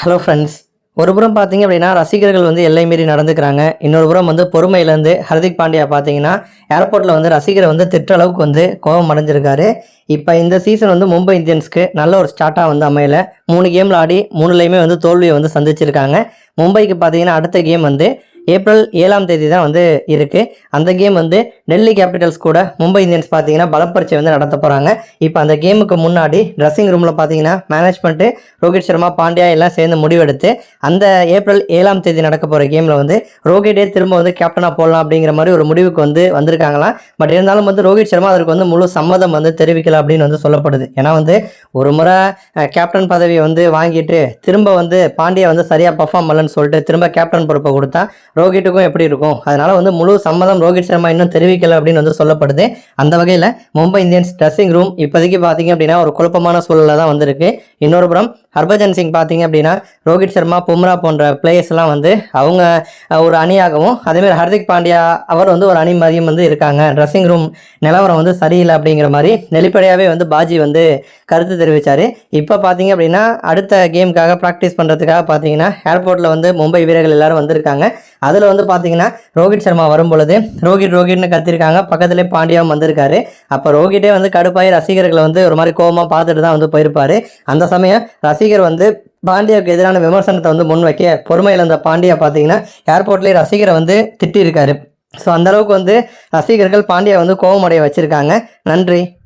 Hello friends ஒரு புறம் பார்த்தீங்க அப்படின்னா ரசிகர்கள் வந்து எல்லை மீறி நடந்துக்கிறாங்க. இன்னொரு புறம் வந்து பொறுமையிலேருந்து ஹர்திக் பாண்டியா பார்த்தீங்கன்னா ஏர்போர்ட்டில் வந்து ரசிகரை வந்து திட்ட அளவுக்கு வந்து கோபம் அடைஞ்சிருக்காரு. இப்போ இந்த சீசன் வந்து மும்பை இந்தியன்ஸ்க்கு நல்ல ஒரு ஸ்டார்ட்டாக வந்து அமையல. மூணு கேமில் ஆடி மூணுலேயுமே வந்து தோல்வியை வந்து சந்திச்சிருக்காங்க. மும்பைக்கு பார்த்தீங்கன்னா அடுத்த கேம் வந்து ஏப்ரல் ஏழாம் தேதி தான் வந்து இருக்குது அந்த கேம் வந்து டெல்லி கேபிட்டல்ஸ் கூட மும்பை இந்தியன்ஸ் பார்த்தீங்கன்னா பலப்பரிச்சை வந்து நடத்த போகிறாங்க இப்போ அந்த கேமுக்கு முன்னாடி ட்ரெஸ்ஸிங் ரூமில் பார்த்தீங்கன்னா மேனேஜ்மெண்ட்டு ரோஹித் சர்மா பாண்டியா எல்லாம் சேர்ந்து முடிவெடுத்து அந்த ஏப்ரல் ஏழாம் தேதி நடக்க போகிற கேமில் வந்து ரோஹிட்டே திரும்ப வந்து கேப்டனாக போடலாம் அப்படிங்கிற மாதிரி ஒரு முடிவுக்கு வந்து வந்திருக்காங்களாம். பட் இருந்தாலும் வந்து ரோஹித் சர்மா அதற்கு வந்து முழு சம்மதம் வந்து தெரிவிக்கல அப்படின்னு வந்து சொல்லப்படுது. ஏன்னா வந்து ஒரு முறை கேப்டன் பதவியை வந்து வாங்கிட்டு திரும்ப வந்து பாண்டியா வந்து சரியாக பர்ஃபார்ம் பண்ணலன்னு சொல்லிட்டு திரும்ப கேப்டன் பொறுப்பை கொடுத்தா ரோஹிட்டுக்கும் எப்படி இருக்கும்? அதனால வந்து முழு சம்மதம் ரோஹித் சர்மா இன்னும் தெரிவிக்கல அப்படின்னு வந்து சொல்லப்படுது. அந்த வகையில் மும்பை இந்தியன்ஸ் ட்ரெஸ்ஸிங் ரூம் இப்போதைக்கு பார்த்தீங்க அப்படின்னா ஒரு குழப்பமான சூழலில் தான் வந்திருக்கு. இன்னொரு புறம் ஹர்பஜன் சிங் பார்த்தீங்க அப்படின்னா ரோஹித் சர்மா பும்ரா போன்ற பிளேயர்ஸ்லாம் வந்து அவங்க ஒரு அணியாகவும் அதேமாதிரி ஹர்திக் பாண்டியா அவர் வந்து ஒரு அணி மாதிரியும் வந்து இருக்காங்க. ட்ரெஸ்ஸிங் ரூம் நிலவரம் வந்து சரியில்லை அப்படிங்கிற மாதிரி வெளிப்படையாகவே வந்து பாஜி வந்து கருத்து தெரிவித்தார் இப்போ பார்த்தீங்க அப்படின்னா அடுத்த கேமுக்காக ப்ராக்டிஸ் பண்ணுறதுக்காக பார்த்தீங்கன்னா ஏர்போர்ட்டில் வந்து மும்பை வீரர்கள் எல்லாரும் வந்திருக்காங்க. அதில் வந்து பார்த்தீங்கன்னா ரோஹித் சர்மா வரும் பொழுது ரோஹித் ரோஹிட்னு கத்திருக்காங்க. பக்கத்துலேயே பாண்டியாவும் வந்திருக்காரு. அப்போ ரோஹிட்டே வந்து கடுப்பாகி ரசிகர்களை வந்து ஒரு மாதிரி கோவமாக பார்த்துட்டு தான் வந்து போயிருப்பார். அந்த சமயம் ரசிகர் வந்து பாண்டியாவுக்கு எதிரான விமர்சனத்தை வந்து முன்வைக்க பொறுமை இழந்த பாண்டியா பார்த்தீங்கன்னா ஏர்போர்ட்லேயே ரசிகரை வந்து திட்டியிருக்காரு. ஸோ அந்தளவுக்கு வந்து ரசிகர்கள் பாண்டியா வந்து கோவமடைய வச்சுருக்காங்க. நன்றி.